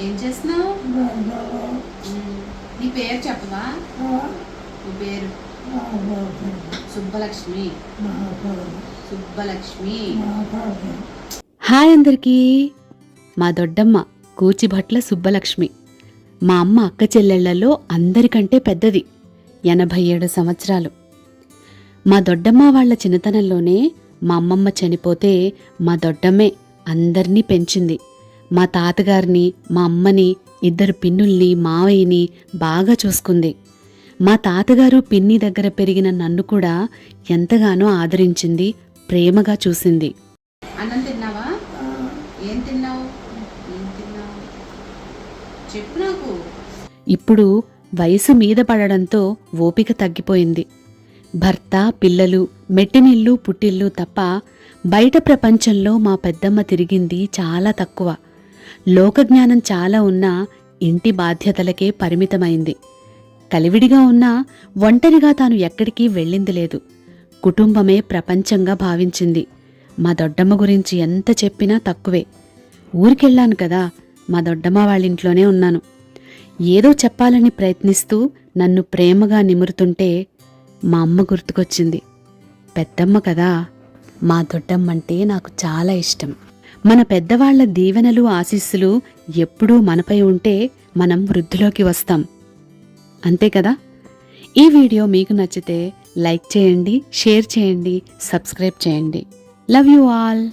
ఏం చేస్తున్నావు? నీ పేరు చెప్పవా? నీ పేరు? సుబ్బలక్ష్మి. సుబ్బలక్ష్మి. హాయ్ అందరికీ. మా దొడ్డమ్మ కూచిభట్ల సుబ్బలక్ష్మి. మా అమ్మ అక్క చెల్లెళ్ళలో అందరికంటే పెద్దది. ఎనభై ఏడు సంవత్సరాలు. మా దొడ్డమ్మ వాళ్ళ చిన్నతనంలోనే మా అమ్మమ్మ చనిపోతే మా దొడ్డమ్మే అందరినీ పెంచింది. మా తాతగారిని మా అమ్మని ఇద్దరు పిన్నుల్ని మావయ్యని బాగా చూసుకుంది. మా తాతగారు పిన్ని దగ్గర పెరిగిన నన్ను కూడా ఎంతగానో ఆదరించింది ప్రేమగా చూసింది. అన్నం తిన్నావా? ఏం తిన్నావు? ఏం తిన్నావు? చెప్పు నాకు. ఇప్పుడు వయసు మీద పడడంతో ఓపిక తగ్గిపోయింది. భర్త పిల్లలు మెట్టినిల్లు పుట్టిల్లు తప్ప బయట ప్రపంచంలో మా పెద్దమ్మ తిరిగింది చాలా తక్కువ. లోకజ్ఞానం చాలా ఉన్నా ఇంటి బాధ్యతలకే పరిమితమైంది. కలివిడిగా ఉన్నా ఒంటరిగా తాను ఎక్కడికి వెళ్ళింది లేదు. కుటుంబమే ప్రపంచంగా భావించింది. మా దొడ్డమ్మ గురించి ఎంత చెప్పినా తక్కువే. ఊరికెళ్ళాను కదా మా దొడ్డమ్మ వాళ్ళింట్లోనే ఉన్నాను. ఏదో చెప్పాలని ప్రయత్నిస్తూ నన్ను ప్రేమగా నిమురుతుంటే మా అమ్మ గుర్తుకొచ్చింది. పెద్దమ్మ కదా మా దొడ్డమ్మంటే నాకు చాలా ఇష్టం. మన పెద్దవాళ్ళ దీవెనలు ఆశీస్సులు ఎప్పుడూ మనపై ఉంటే మనం వృద్ధిలోకి వస్తాం. అంతే కదా? ఈ వీడియో మీకు నచ్చితే లైక్ చేయండి షేర్ చేయండి సబ్స్క్రైబ్ చేయండి. Love you all!